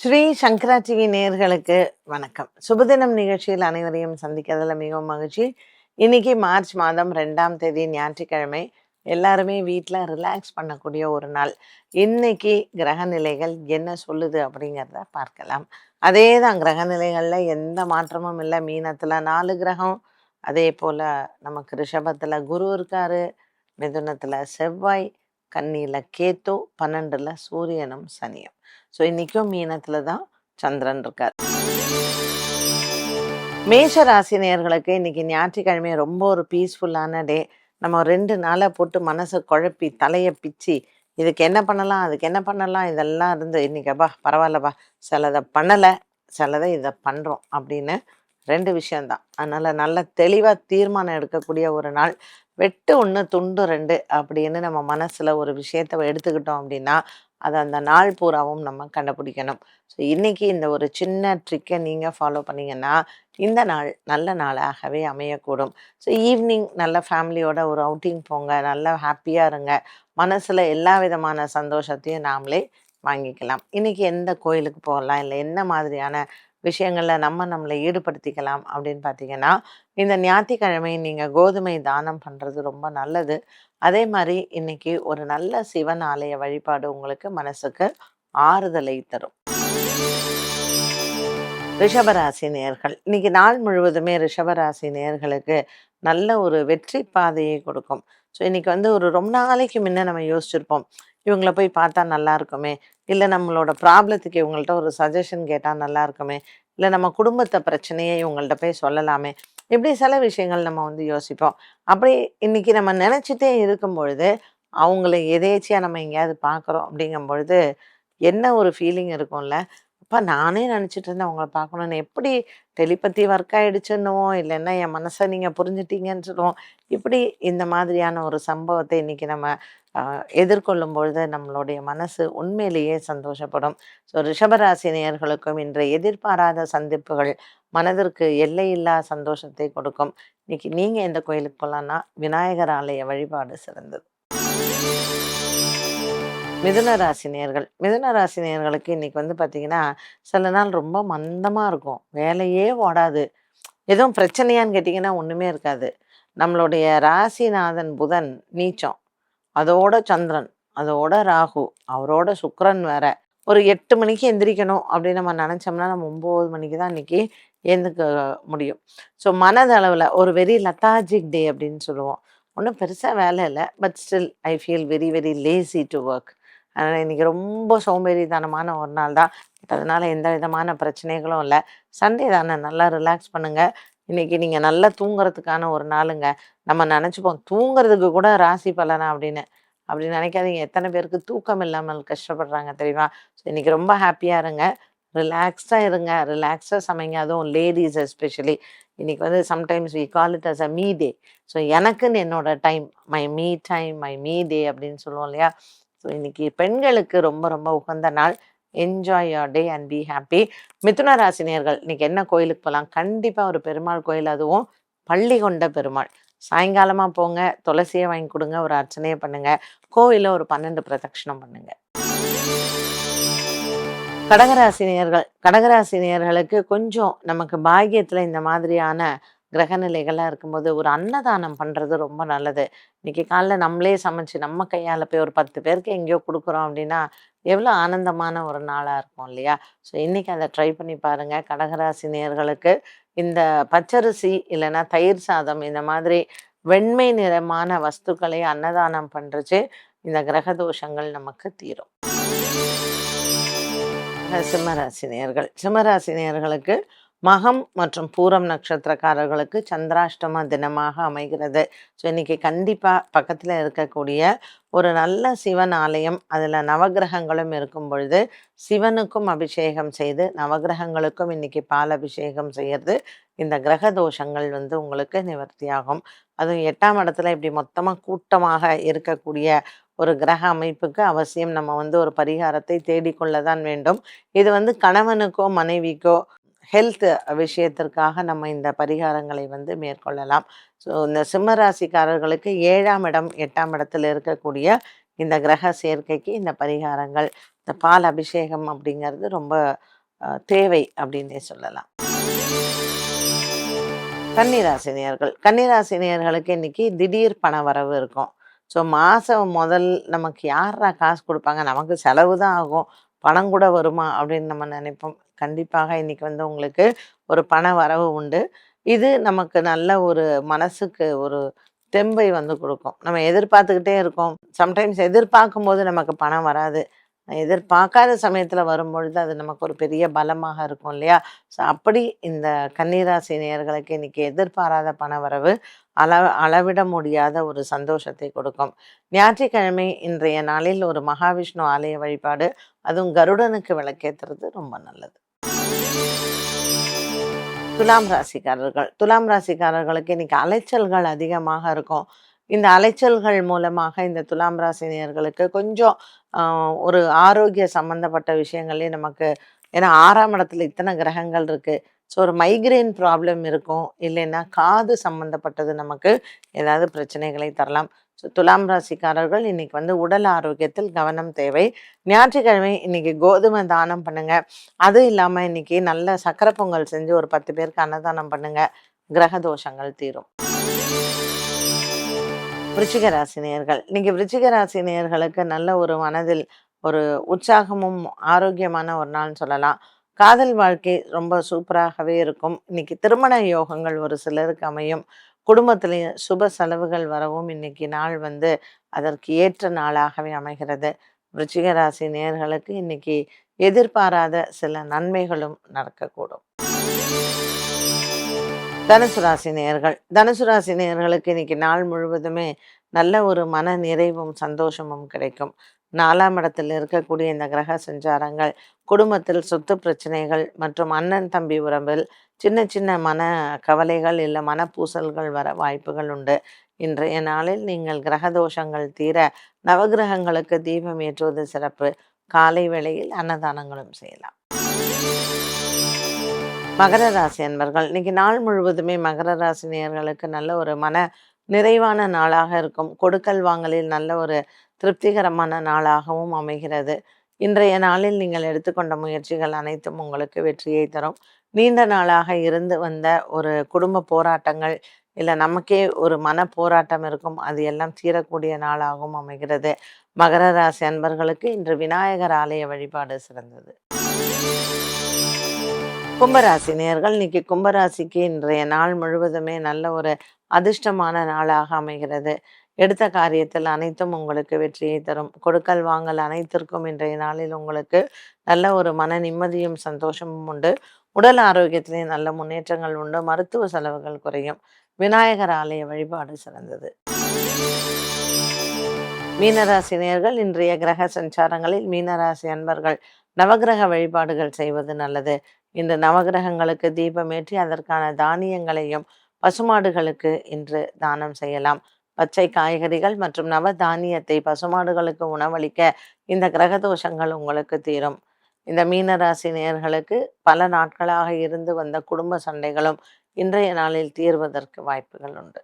ஸ்ரீ சங்கராச்சிகி நேர்களுக்கு நேயர்களுக்கு வணக்கம். சுபதினம் நிகழ்ச்சியில் அனைவரையும் சந்திக்கிறதுல மிகவும் மகிழ்ச்சி. இன்னைக்கு மார்ச் மாதம் ரெண்டாம் தேதி ஞாயிற்றுக்கிழமை. எல்லாருமே வீட்டில் ரிலாக்ஸ் பண்ணக்கூடிய ஒரு நாள். இன்னைக்கு கிரக நிலைகள் என்ன சொல்லுது அப்படிங்கிறத பார்க்கலாம். அதே தான் கிரக நிலைகளில் எந்த மாற்றமும் இல்லை. மீனத்தில் நாலு கிரகம். அதே போல் நமக்கு ரிஷபத்தில் குரு இருக்காரு. மிதுனத்தில் செவ்வாய். கன்னியில் கேத்து பன்னெண்டில் சூரியனும் சனியும். ஸோ இன்றைக்கும் மீனத்தில் தான் சந்திரன் இருக்கார். மேஷ ராசி நேயர்களுக்கு இன்றைக்கி ஞாயிற்றுக்கிழமை ரொம்ப ஒரு பீஸ்ஃபுல்லான டே நம்ம ரெண்டு நாளாக போட்டு மனசை குழப்பி தலையை பிச்சு இதுக்கு என்ன பண்ணலாம் அதுக்கு என்ன பண்ணலாம் இதெல்லாம் இருந்து இன்றைக்கப்பா பரவாயில்லப்பா சிலதை பண்ணலை சிலதை இதை பண்ணுறோம் அப்படின்னு ரெண்டு விஷயம்தான். அதனால் நல்ல தெளிவாக தீர்மானம் எடுக்கக்கூடிய ஒரு நாள். வெட்டு ஒன்று துண்டு ரெண்டு அப்படின்னு நம்ம மனசில் ஒரு விஷயத்தை எடுத்துக்கிட்டோம் அப்படின்னா அதை அந்த நாள் பூராவும் நம்ம கண்டுபிடிக்கணும். ஸோ இன்றைக்கி இந்த ஒரு சின்ன ட்ரிக்கை நீங்கள் ஃபாலோ பண்ணீங்கன்னா இந்த நாள் நல்ல நாளாகவே அமையக்கூடும். ஸோ ஈவினிங் நல்ல ஃபேமிலியோட ஒரு அவுட்டிங் போங்க நல்லா ஹாப்பியாக இருங்க. மனசில் எல்லா விதமான சந்தோஷத்தையும் நாமளே வாங்கிக்கலாம். இன்றைக்கி எந்த கோயிலுக்கு போகலாம் இல்லை என்ன மாதிரியான விஷயங்களில் நம்ம நம்மளை ஈடுபடுத்திக்கலாம் அப்படின்னு பார்த்தீங்கன்னா இந்த ஞாயிற்றுக்கிழமை நீங்கள் கோதுமை தானம் பண்ணுறது ரொம்ப நல்லது. அதே மாதிரி இன்னைக்கு ஒரு நல்ல சிவன் ஆலய வழிபாடு உங்களுக்கு மனசுக்கு ஆறுதலை தரும். ரிஷபராசி நேர்கள். இன்னைக்கு நாள் முழுவதுமே ரிஷபராசி நேர்களுக்கு நல்ல ஒரு வெற்றி பாதையை கொடுக்கும். ஸோ இன்னைக்கு வந்து ஒரு ரொம்ப நாளைக்கு முன்ன நம்ம யோசிச்சிருப்போம். இவங்கள போய் பார்த்தா நல்லா இருக்குமே இல்லை நம்மளோட ப்ராப்ளத்துக்கு இவங்கள்ட்ட ஒரு சஜஷன் கேட்டால் நல்லா இருக்குமே. இல்லை நம்ம குடும்பத்தை பிரச்சனையை இவங்கள்ட்ட போய் சொல்லலாமே. இப்படி சில விஷயங்கள் நம்ம வந்து யோசிப்போம். அப்படி இன்னைக்கு நம்ம நினச்சிட்டே இருக்கும் பொழுது அவங்கள எதேச்சியாக நம்ம எங்கேயாவது பார்க்குறோம் அப்படிங்கும் பொழுது என்ன ஒரு ஃபீலிங் இருக்கும்ல? அப்போ நானே நினச்சிட்டு இருந்தேன் அவங்கள பார்க்கணுன்னு எப்படி டெலிபத்தி ஒர்க் ஆகிடுச்சுன்னுவோம் இல்லைன்னா என் மனசை நீங்கள் புரிஞ்சிட்டீங்கன்னு சொல்லுவோம். இப்படி இந்த மாதிரியான ஒரு சம்பவத்தை இன்னைக்கு நம்ம எதிர்கொள்ளும் பொழுது நம்மளுடைய மனசு உண்மையிலேயே சந்தோஷப்படும். ஸோ ரிஷபராசி நேயர்களுக்கும் இன்று எதிர்பாராத சந்திப்புகள் மனதிற்கு எல்லையில்லா சந்தோஷத்தை கொடுக்கும். இன்னைக்கு நீங்கள் எந்த கோயிலுக்கு போகலான்னா விநாயகர் ஆலய வழிபாடு சிறந்தது. மிதுன ராசி நேயர்கள் மிதுன ராசி இன்னைக்கு வந்து பார்த்தீங்கன்னா சில நாள் ரொம்ப மந்தமாக இருக்கும். வேலையே ஓடாது. எதுவும் பிரச்சனையான்னு கேட்டிங்கன்னா ஒன்றுமே இருக்காது. நம்மளுடைய ராசிநாதன் புதன் நீச்சம். அதோட சந்திரன் அதோட ராகு அவரோட சுக்கரன் வேற. ஒரு எட்டு மணிக்கு எந்திரிக்கணும் அப்படின்னு நம்ம நினச்சோம்னா நம்ம ஒம்பது மணிக்கு தான் இன்னைக்கு எழுந்துக்க முடியும். ஸோ மனதளவில் ஒரு வெரி லத்தாஜிக் டே அப்படின்னு சொல்லுவோம். ஒன்றும் பெருசாக வேலை இல்லை. But still I feel very very lazy to work அதனால் இன்றைக்கி ரொம்ப சோம்பேறித்தனமான ஒரு நாள் தான். அதனால் எந்த விதமான பிரச்சனைகளும் இல்லை. சண்டே தானே நல்லா ரிலாக்ஸ் பண்ணுங்கள் இன்றைக்கி நீங்கள் நல்லா தூங்குறதுக்கான ஒரு நாளுங்க. நம்ம நினச்சிப்போம் தூங்குறதுக்கு கூட ராசி பலனா அப்படின்னு. அப்படி நினைக்காதீங்க. எத்தனை பேருக்கு தூக்கம் இல்லாமல் கஷ்டப்படுறாங்க தெரியுமா? ஸோ இன்றைக்கி ரொம்ப ஹாப்பியாக இருங்க. ரிலாக்ஸாக இருங்க. ரிலாக்ஸாக சமைங்க. அதுவும் லேடிஸ் எஸ்பெஷலி இன்றைக்கி வந்து sometimes we call it as a me day so எனக்குன்னு என்னோட time my me time my me day அப்படின்னு சொல்லுவோம் இல்லையா? ஸோ இன்னைக்கு பெண்களுக்கு ரொம்ப ரொம்ப உகந்த நாள். Enjoy your day and be happy மிதுன ராசினியர்கள் இன்னைக்கு என்ன கோயிலுக்கு போகலாம் கண்டிப்பாக ஒரு பெருமாள் கோயில் அதுவும் பள்ளி கொண்ட பெருமாள். சாயங்காலமாக போங்க துளசியை வாங்கி கொடுங்க ஒரு அர்ச்சனையை பண்ணுங்க. கோவிலில் ஒரு பன்னெண்டு பிரதட்சணம் பண்ணுங்க. கடகராசினியர்கள் கடகராசினியர்களுக்கு கொஞ்சம் நமக்கு பாக்கியத்தில் இந்த மாதிரியான கிரகநிலைகளாக இருக்கும்போது ஒரு அன்னதானம் பண்ணுறது ரொம்ப நல்லது. இன்றைக்கி காலைல நம்மளே சமைச்சு நம்ம கையால் போய் ஒரு பத்து பேருக்கு எங்கேயோ கொடுக்குறோம் அப்படின்னா எவ்வளோ ஆனந்தமான ஒரு நாளாக இருக்கும் இல்லையா? ஸோ இன்றைக்கி அதை ட்ரை பண்ணி பாருங்கள் கடகராசி நேர்களுக்கு இந்த பச்சரிசி இல்லைன்னா தயிர் சாதம் இந்த மாதிரி வெண்மை நிறமான வஸ்துக்களை அன்னதானம் பண்ணுறச்சு இந்த கிரக தோஷங்கள் நமக்கு தீரும். சிம்மராசி சிம்மராசினியர்களுக்கு சிம்மராசி மகம் மற்றும் பூரம் நட்சத்திரக்காரர்களுக்கு சந்திராஷ்டம தினமாக அமைகிறது. ஸோ இன்னைக்கு கண்டிப்பாக பக்கத்தில் இருக்கக்கூடிய ஒரு நல்ல சிவன் ஆலயம் அதில் நவக்கிரகங்களும் இருக்கும் பொழுது சிவனுக்கும் அபிஷேகம் செய்து நவக்கிரகங்களுக்கும் இன்னைக்கு பால் அபிஷேகம் செய்யறது இந்த கிரக தோஷங்கள் வந்து உங்களுக்கு நிவர்த்தியாகும். அதுவும் எட்டாம் இடத்துல இப்படி மொத்தமாக கூட்டமாக இருக்கக்கூடிய ஒரு கிரக அமைப்புக்கு அவசியம் நம்ம வந்து ஒரு பரிகாரத்தை தேடிக்கொள்ள தான் வேண்டும். இது வந்து கணவனுக்கோ மனைவிக்கோ ஹெல்த் விஷயத்திற்காக நம்ம இந்த பரிகாரங்களை வந்து மேற்கொள்ளலாம். ஸோ இந்த சிம்மராசிக்காரர்களுக்கு ஏழாம் இடம் எட்டாம் இடத்துல இருக்கக்கூடிய இந்த கிரக சேர்க்கைக்கு இந்த பரிகாரங்கள் இந்த பால் அபிஷேகம் அப்படிங்கிறது ரொம்ப தேவை அப்படின்னே சொல்லலாம். கன்னிராசினியர்கள். கன்னிராசினியர்களுக்கு இன்னைக்கு திடீர் பண வரவு இருக்கும். ஸோ மாதம் முதல் நமக்கு யாரா காசு கொடுப்பாங்க? நமக்கு செலவு தான் ஆகும். பணம் கூட வருமா அப்படின்னு நம்ம நினைப்போம். கண்டிப்பாக இன்னைக்கு வந்து உங்களுக்கு ஒரு பண வரவு உண்டு. இது நமக்கு நல்ல ஒரு மனசுக்கு ஒரு தெம்பை வந்து கொடுக்கும். நம்ம எதிர்பார்த்துக்கிட்டே இருக்கோம். சம்டைம்ஸ் எதிர்பார்க்கும் போது நமக்கு பணம் வராது. எதிர்பார்க்காத சமயத்தில் வரும்பொழுது அது நமக்கு ஒரு பெரிய பலமாக இருக்கும் இல்லையா? ஸோ அப்படி இந்த கன்னிராசி நேயர்களுக்கு இன்னைக்கு எதிர்பாராத பண வரவு அள அளவிட முடியாத ஒரு சந்தோஷத்தை கொடுக்கும். ஞாயிற்றுக்கிழமை இன்றைய நாளில் ஒரு மகாவிஷ்ணு ஆலய வழிபாடு அதுவும் கருடனுக்கு விளக்கேற்றுறது ரொம்ப நல்லது. துலாம் ராசிக்காரர்கள். துலாம் ராசிக்காரர்களுக்கு இன்னைக்கு அலைச்சல்கள் அதிகமாக இருக்கும். இந்த அலைச்சல்கள் மூலமாக இந்த துலாம் ராசினியர்களுக்கு கொஞ்சம் ஒரு ஆரோக்கிய சம்பந்தப்பட்ட விஷயங்கள்லேயே நமக்கு ஏன்னா ஆறாம் இடத்துல இத்தனை கிரகங்கள் இருக்குது ஸோ ஒரு மைக்ரேன் ப்ராப்ளம் இருக்கும். இல்லைன்னா காது சம்மந்தப்பட்டது நமக்கு ஏதாவது பிரச்சனைகளை தரலாம். ஸோ துலாம் ராசிக்காரர்கள் இன்னைக்கு வந்து உடல் ஆரோக்கியத்தில் கவனம் தேவை. ஞாயிற்றுக்கிழமை இன்னைக்கு கோதுமை தானம் பண்ணுங்க. அது இல்லாமல் இன்னைக்கு நல்ல சக்கரை பொங்கல் செஞ்சு ஒரு பத்து பேருக்கு அன்னதானம் பண்ணுங்க. கிரக தோஷங்கள் தீரும். விருச்சிக ராசி நேயர்கள் இன்னைக்கு விருச்சிக ராசி நல்ல ஒரு மனதில் ஒரு உற்சாகமும் ஆரோக்கியமான ஒரு நாள்னு சொல்லலாம். காதல் வாழ்க்கை ரொம்ப சூப்பராகவே இருக்கும். இன்னைக்கு திருமண யோகங்கள் ஒரு சிலருக்கு அமையும். குடும்பத்திலேயே சுப செலவுகள் வரவும் இன்னைக்கு நாள் வந்து அதற்கு ஏற்ற நாளாகவே அமைகிறது. விருச்சிக ராசி நேயர்களுக்கு இன்னைக்கு எதிர்பாராத சில நன்மைகளும் நடக்கக்கூடும். தனுசு ராசி நேர்கள். தனுசு ராசி நேர்களுக்கு இன்னைக்கு நாள் முழுவதுமே நல்ல ஒரு மன நிறைவும் சந்தோஷமும் கிடைக்கும். நாலாம் இடத்தில் இருக்கக்கூடிய இந்த கிரக சஞ்சாரங்கள் குடும்பத்தில் சொத்து பிரச்சனைகள் மற்றும் அண்ணன் தம்பி உறவில் சின்ன சின்ன மன கவலைகள் இல்லை மனப்பூசல்கள் வர வாய்ப்புகள் உண்டு. இன்றைய நாளில் நீங்கள் கிரக தோஷங்கள் தீர நவகிரகங்களுக்கு தீபம் ஏற்றுவது சிறப்பு. காலை வேளையில் அன்னதானங்களும் செய்யலாம். மகர ராசி அன்பர்கள் இன்னைக்கு நாள் முழுவதுமே மகர ராசி நேர்களுக்கு நல்ல ஒரு மன நிறைவான நாளாக இருக்கும். கொடுக்கல் வாங்கலில் நல்ல ஒரு திருப்திகரமான நாளாகவும் அமைகிறது. இன்றைய நாளில் நீங்கள் எடுத்துக்கொண்ட முயற்சிகள் அனைத்தும் உங்களுக்கு வெற்றியை தரும். நீண்ட நாளாக இருந்து வந்த ஒரு குடும்ப போராட்டங்கள் இல்லை நமக்கே ஒரு மன போராட்டம் இருக்கும் அது எல்லாம் தீரக்கூடிய நாளாகவும் அமைகிறது. மகர ராசி அன்பர்களுக்கு இன்று விநாயகர் ஆலய வழிபாடு சிறந்தது. கும்பராசி நேர்கள் இன்னைக்கு கும்பராசிக்கு இன்றைய நாள் முழுவதுமே நல்ல ஒரு அதிர்ஷ்டமான நாளாக அமைகிறது. எடுத்த காரியத்தில் அனைத்தும் உங்களுக்கு வெற்றியை தரும். கொடுக்கல் வாங்கல் அனைத்திற்கும் இன்றைய நாளில் உங்களுக்கு நல்ல ஒரு மன நிம்மதியும் சந்தோஷமும் உண்டு. உடல் ஆரோக்கியத்திலே நல்ல முன்னேற்றங்கள் உண்டு. மருத்துவ செலவுகள் குறையும். விநாயகர் ஆலய வழிபாடு சிறந்தது. மீனராசினியர்கள் இன்றைய கிரக சஞ்சாரங்களில் மீனராசி அன்பர்கள் நவகிரக வழிபாடுகள் செய்வது நல்லது. இந்த நவகிரகங்களுக்கு தீபமேற்றி அதற்கான தானியங்களையும் பசுமாடுகளுக்கு இன்று தானம் செய்யலாம். பச்சை காய்கறிகள் மற்றும் நவதானியத்தை பசுமாடுகளுக்கு உணவளிக்க இந்த கிரக தோஷங்கள் உங்களுக்கு தீரும். இந்த மீனராசி நேர்களுக்கு பல நாட்களாக இருந்து வந்த குடும்ப சண்டைகளும் இன்றைய நாளில் தீர்வதற்கு வாய்ப்புகள் உண்டு.